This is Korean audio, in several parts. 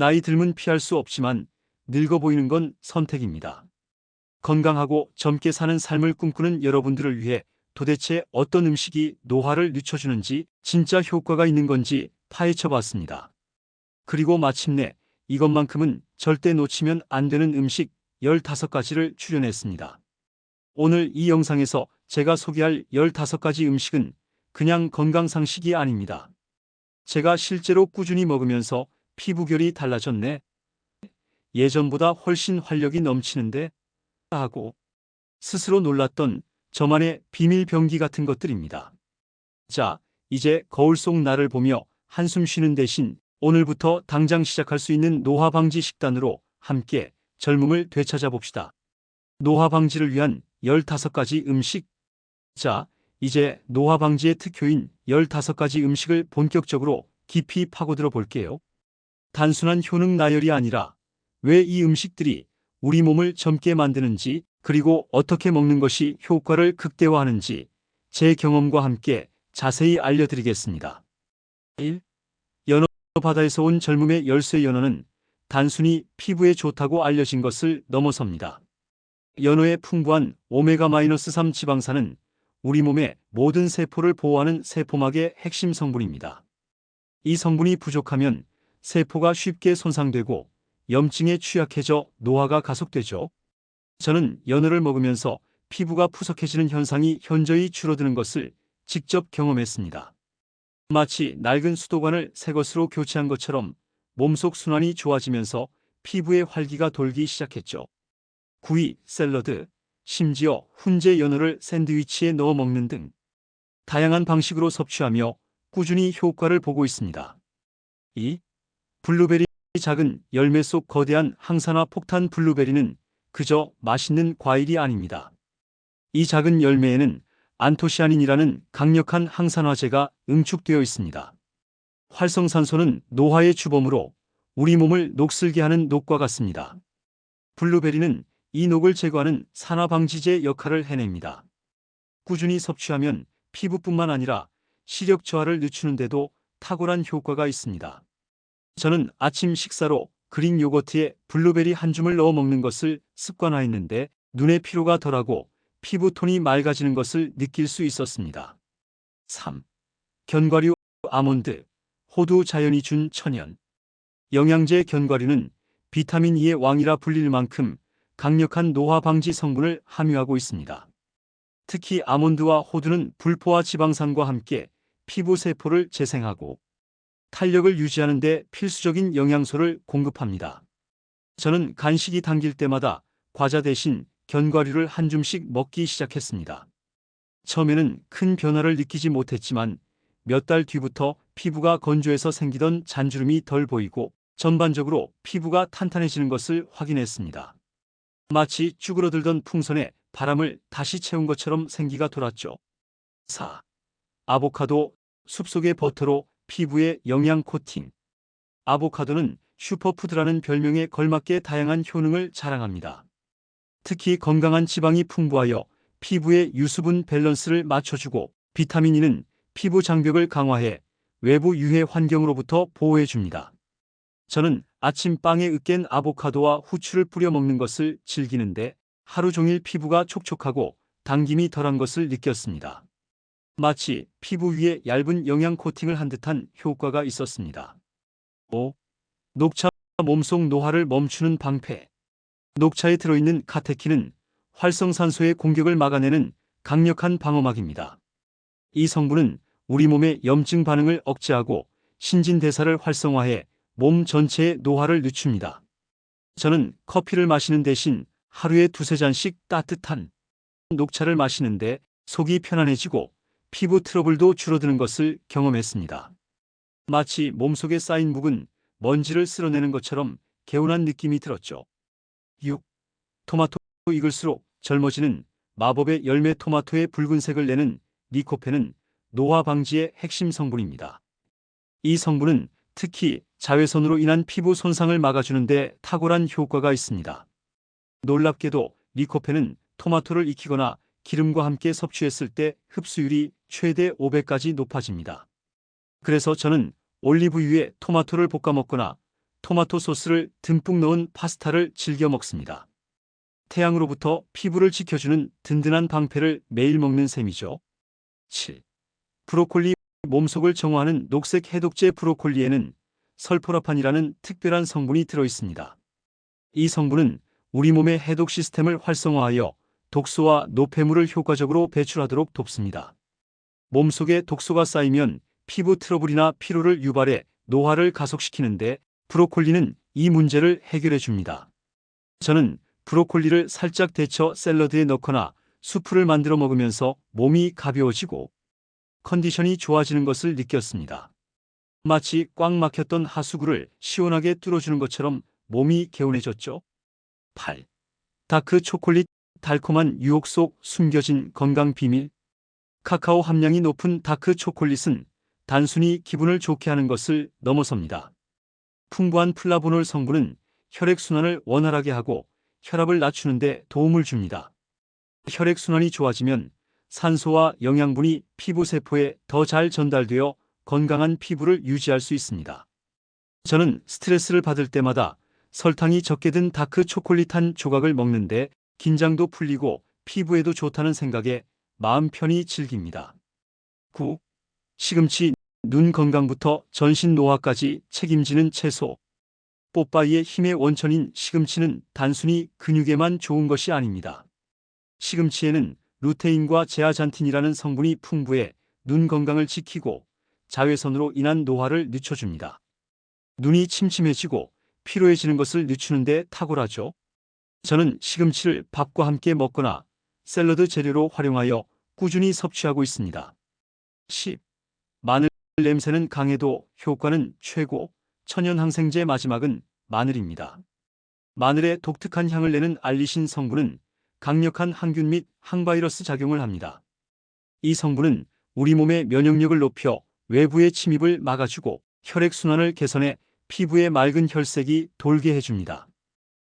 나이 들면 피할 수 없지만 늙어 보이는 건 선택입니다. 건강하고 젊게 사는 삶을 꿈꾸는 여러분들을 위해 도대체 어떤 음식이 노화를 늦춰주는지 진짜 효과가 있는 건지 파헤쳐 봤습니다. 그리고 마침내 이것만큼은 절대 놓치면 안 되는 음식 15가지를 출연했습니다. 오늘 이 영상에서 제가 소개할 15가지 음식은 그냥 건강 상식이 아닙니다. 제가 실제로 꾸준히 먹으면서 피부결이 달라졌네. 예전보다 훨씬 활력이 넘치는데 하고 스스로 놀랐던 저만의 비밀 병기 같은 것들입니다. 자, 이제 거울 속 나를 보며 한숨 쉬는 대신 오늘부터 당장 시작할 수 있는 노화 방지 식단으로 함께 젊음을 되찾아 봅시다. 노화 방지를 위한 15가지 음식. 자, 이제 노화 방지의 특효인 15가지 음식을 본격적으로 깊이 파고들어 볼게요. 단순한 효능 나열이 아니라 왜 이 음식들이 우리 몸을 젊게 만드는지 그리고 어떻게 먹는 것이 효과를 극대화하는지 제 경험과 함께 자세히 알려드리겠습니다. 1. 연어 바다에서 온 젊음의 열쇠 연어는 단순히 피부에 좋다고 알려진 것을 넘어섭니다. 연어의 풍부한 오메가-3 지방산은 우리 몸의 모든 세포를 보호하는 세포막의 핵심 성분입니다. 이 성분이 부족하면 세포가 쉽게 손상되고 염증에 취약해져 노화가 가속되죠. 저는 연어를 먹으면서 피부가 푸석해지는 현상이 현저히 줄어드는 것을 직접 경험했습니다. 마치 낡은 수도관을 새 것으로 교체한 것처럼 몸속 순환이 좋아지면서 피부에 활기가 돌기 시작했죠. 구이, 샐러드, 심지어 훈제 연어를 샌드위치에 넣어 먹는 등 다양한 방식으로 섭취하며 꾸준히 효과를 보고 있습니다. 2. 블루베리 작은 열매 속 거대한 항산화 폭탄 블루베리는 그저 맛있는 과일이 아닙니다. 이 작은 열매에는 안토시아닌이라는 강력한 항산화제가 응축되어 있습니다. 활성산소는 노화의 주범으로 우리 몸을 녹슬게 하는 녹과 같습니다. 블루베리는 이 녹을 제거하는 산화방지제 역할을 해냅니다. 꾸준히 섭취하면 피부뿐만 아니라 시력 저하를 늦추는데도 탁월한 효과가 있습니다. 저는 아침 식사로 그릭 요거트에 블루베리 한 줌을 넣어 먹는 것을 습관화했는데 눈의 피로가 덜하고 피부톤이 맑아지는 것을 느낄 수 있었습니다. 3. 견과류, 아몬드, 호두 자연이 준 천연. 영양제 견과류는 비타민 E의 왕이라 불릴 만큼 강력한 노화 방지 성분을 함유하고 있습니다. 특히 아몬드와 호두는 불포화 지방산과 함께 피부 세포를 재생하고 탄력을 유지하는 데 필수적인 영양소를 공급합니다. 저는 간식이 당길 때마다 과자 대신 견과류를 한 줌씩 먹기 시작했습니다. 처음에는 큰 변화를 느끼지 못했지만 몇 달 뒤부터 피부가 건조해서 생기던 잔주름이 덜 보이고 전반적으로 피부가 탄탄해지는 것을 확인했습니다. 마치 쭈그러들던 풍선에 바람을 다시 채운 것처럼 생기가 돌았죠. 4. 아보카도, 숲속의 버터로 피부에 영양 코팅. 아보카도는 슈퍼푸드라는 별명에 걸맞게 다양한 효능을 자랑합니다. 특히 건강한 지방이 풍부하여 피부의 유수분 밸런스를 맞춰주고 비타민 E는 피부 장벽을 강화해 외부 유해 환경으로부터 보호해줍니다. 저는 아침 빵에 으깬 아보카도와 후추를 뿌려 먹는 것을 즐기는데 하루 종일 피부가 촉촉하고 당김이 덜한 것을 느꼈습니다. 마치 피부 위에 얇은 영양 코팅을 한 듯한 효과가 있었습니다. 5. 녹차 몸속 노화를 멈추는 방패. 녹차에 들어있는 카테킨은 활성산소의 공격을 막아내는 강력한 방어막입니다. 이 성분은 우리 몸의 염증 반응을 억제하고 신진대사를 활성화해 몸 전체의 노화를 늦춥니다. 저는 커피를 마시는 대신 하루에 두세 잔씩 따뜻한 녹차를 마시는데 속이 편안해지고 피부 트러블도 줄어드는 것을 경험했습니다. 마치 몸속에 쌓인 묵은 먼지를 쓸어내는 것처럼 개운한 느낌이 들었죠. 6. 토마토 익을수록 젊어지는 마법의 열매 토마토의 붉은색을 내는 리코펜은 노화 방지의 핵심 성분입니다. 이 성분은 특히 자외선으로 인한 피부 손상을 막아주는 데 탁월한 효과가 있습니다. 놀랍게도 리코펜은 토마토를 익히거나 기름과 함께 섭취했을 때 흡수율이 최대 500까지 높아집니다. 그래서 저는 올리브유에 토마토를 볶아 먹거나 토마토 소스를 듬뿍 넣은 파스타를 즐겨 먹습니다. 태양으로부터 피부를 지켜주는 든든한 방패를 매일 먹는 셈이죠. 7. 브로콜리 몸속을 정화하는 녹색 해독제 브로콜리에는 설포라판이라는 특별한 성분이 들어 있습니다. 이 성분은 우리 몸의 해독 시스템을 활성화하여 독소와 노폐물을 효과적으로 배출하도록 돕습니다. 몸속에 독소가 쌓이면 피부 트러블이나 피로를 유발해 노화를 가속시키는데 브로콜리는 이 문제를 해결해 줍니다. 저는 브로콜리를 살짝 데쳐 샐러드에 넣거나 수프를 만들어 먹으면서 몸이 가벼워지고 컨디션이 좋아지는 것을 느꼈습니다. 마치 꽉 막혔던 하수구를 시원하게 뚫어주는 것처럼 몸이 개운해졌죠. 8. 다크 초콜릿 달콤한 유혹 속 숨겨진 건강 비밀 카카오 함량이 높은 다크 초콜릿은 단순히 기분을 좋게 하는 것을 넘어섭니다. 풍부한 플라보놀 성분은 혈액순환을 원활하게 하고 혈압을 낮추는 데 도움을 줍니다. 혈액순환이 좋아지면 산소와 영양분이 피부 세포에 더 잘 전달되어 건강한 피부를 유지할 수 있습니다. 저는 스트레스를 받을 때마다 설탕이 적게 든 다크 초콜릿 한 조각을 먹는데 긴장도 풀리고 피부에도 좋다는 생각에 마음 편히 즐깁니다. 9. 시금치, 눈 건강부터 전신 노화까지 책임지는 채소. 뽀빠이의 힘의 원천인 시금치는 단순히 근육에만 좋은 것이 아닙니다. 시금치에는 루테인과 제아잔틴이라는 성분이 풍부해 눈 건강을 지키고 자외선으로 인한 노화를 늦춰줍니다. 눈이 침침해지고 피로해지는 것을 늦추는데 탁월하죠. 저는 시금치를 밥과 함께 먹거나 샐러드 재료로 활용하여 꾸준히 섭취하고 있습니다. 10. 마늘 냄새는 강해도 효과는 최고. 천연 항생제 마지막은 마늘입니다. 마늘의 독특한 향을 내는 알리신 성분은 강력한 항균 및 항바이러스 작용을 합니다. 이 성분은 우리 몸의 면역력을 높여 외부의 침입을 막아주고 혈액순환을 개선해 피부의 맑은 혈색이 돌게 해줍니다.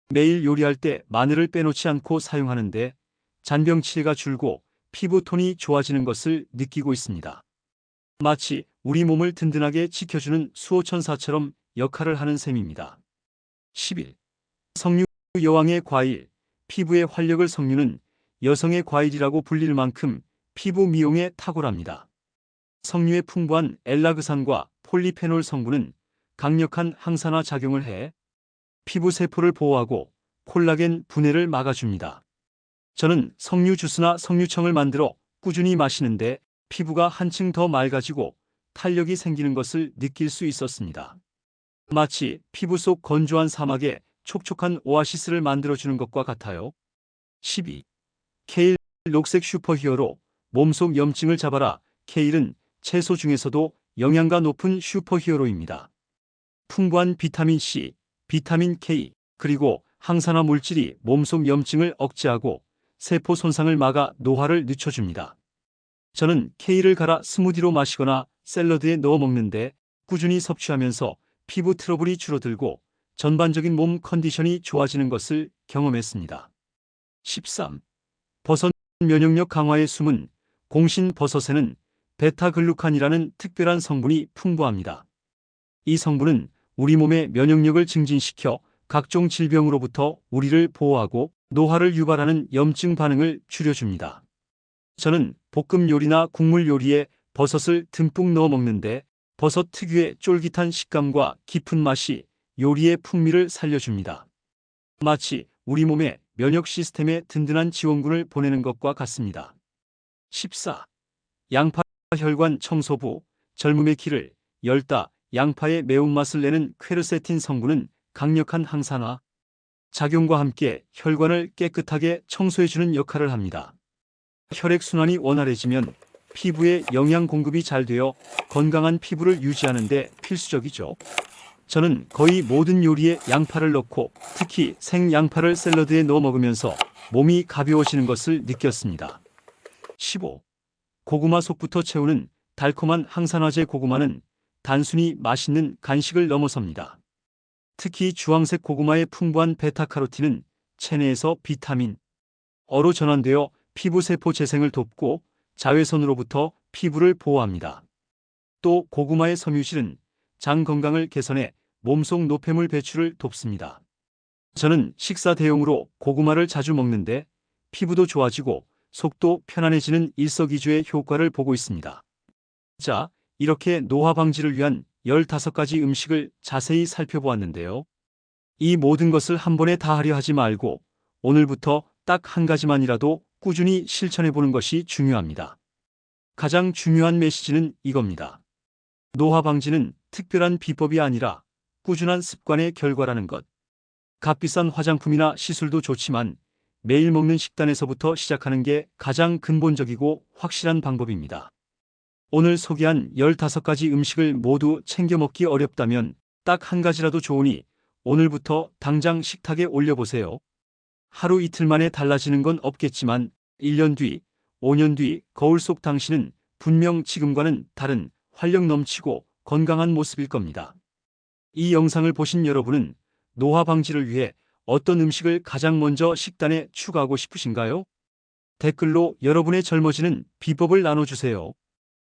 매일 요리할 때 마늘을 빼놓지 않고 사용하는데 잔병 치레가 줄고 피부 톤이 좋아지는 것을 느끼고 있습니다. 마치 우리 몸을 든든하게 지켜주는 수호천사처럼 역할을 하는 셈입니다. 11. 석류 여왕의 과일, 피부의 활력을 석류는 여성의 과일이라고 불릴 만큼 피부 미용에 탁월합니다. 석류의 풍부한 엘라그산과 폴리페놀 성분은 강력한 항산화 작용을 해 피부 세포를 보호하고 콜라겐 분해를 막아줍니다. 저는 석류 주스나 석류청을 만들어 꾸준히 마시는데 피부가 한층 더 맑아지고 탄력이 생기는 것을 느낄 수 있었습니다. 마치 피부 속 건조한 사막에 촉촉한 오아시스를 만들어주는 것과 같아요. 12. 케일 녹색 슈퍼히어로 몸속 염증을 잡아라. 케일은 채소 중에서도 영양가 높은 슈퍼히어로입니다. 풍부한 비타민 C, 비타민 K, 그리고 항산화 물질이 몸속 염증을 억제하고 세포 손상을 막아 노화를 늦춰줍니다. 저는 케일을 갈아 스무디로 마시거나 샐러드에 넣어 먹는데 꾸준히 섭취하면서 피부 트러블이 줄어들고 전반적인 몸 컨디션이 좋아지는 것을 경험했습니다. 13. 버섯 면역력 강화의 숨은 공신 버섯에는 베타글루칸이라는 특별한 성분이 풍부합니다. 이 성분은 우리 몸의 면역력을 증진시켜 각종 질병으로부터 우리를 보호하고 노화를 유발하는 염증 반응을 줄여줍니다. 저는 볶음 요리나 국물 요리에 버섯을 듬뿍 넣어 먹는데 버섯 특유의 쫄깃한 식감과 깊은 맛이 요리의 풍미를 살려줍니다. 마치 우리 몸의 면역 시스템에 든든한 지원군을 보내는 것과 같습니다. 14. 양파 혈관 청소부, 젊음의 키를 열다 양파의 매운맛을 내는 퀘르세틴 성분은 강력한 항산화 작용과 함께 혈관을 깨끗하게 청소해주는 역할을 합니다. 혈액순환이 원활해지면 피부에 영양 공급이 잘 되어 건강한 피부를 유지하는 데 필수적이죠. 저는 거의 모든 요리에 양파를 넣고 특히 생양파를 샐러드에 넣어 먹으면서 몸이 가벼워지는 것을 느꼈습니다. 15. 고구마 속부터 채우는 달콤한 항산화제 고구마는 단순히 맛있는 간식을 넘어섭니다. 특히 주황색 고구마의 풍부한 베타카로틴은 체내에서 비타민 어로 전환되어 피부 세포 재생을 돕고 자외선으로부터 피부를 보호합니다. 또 고구마의 섬유질은 장 건강을 개선해 몸속 노폐물 배출을 돕습니다. 저는 식사 대용으로 고구마를 자주 먹는데 피부도 좋아지고 속도 편안해지는 일석이조의 효과를 보고 있습니다. 자, 이렇게 노화 방지를 위한 15가지 음식을 자세히 살펴보았는데요. 이 모든 것을 한 번에 다 하려 하지 말고 오늘부터 딱 한 가지만이라도 꾸준히 실천해 보는 것이 중요합니다. 가장 중요한 메시지는 이겁니다. 노화 방지는 특별한 비법이 아니라 꾸준한 습관의 결과라는 것. 값비싼 화장품이나 시술도 좋지만 매일 먹는 식단에서부터 시작하는 게 가장 근본적이고 확실한 방법입니다. 오늘 소개한 15가지 음식을 모두 챙겨 먹기 어렵다면 딱 한 가지라도 좋으니 오늘부터 당장 식탁에 올려보세요. 하루 이틀 만에 달라지는 건 없겠지만 1년 뒤, 5년 뒤 거울 속 당신은 분명 지금과는 다른 활력 넘치고 건강한 모습일 겁니다. 이 영상을 보신 여러분은 노화 방지를 위해 어떤 음식을 가장 먼저 식단에 추가하고 싶으신가요? 댓글로 여러분의 젊어지는 비법을 나눠주세요.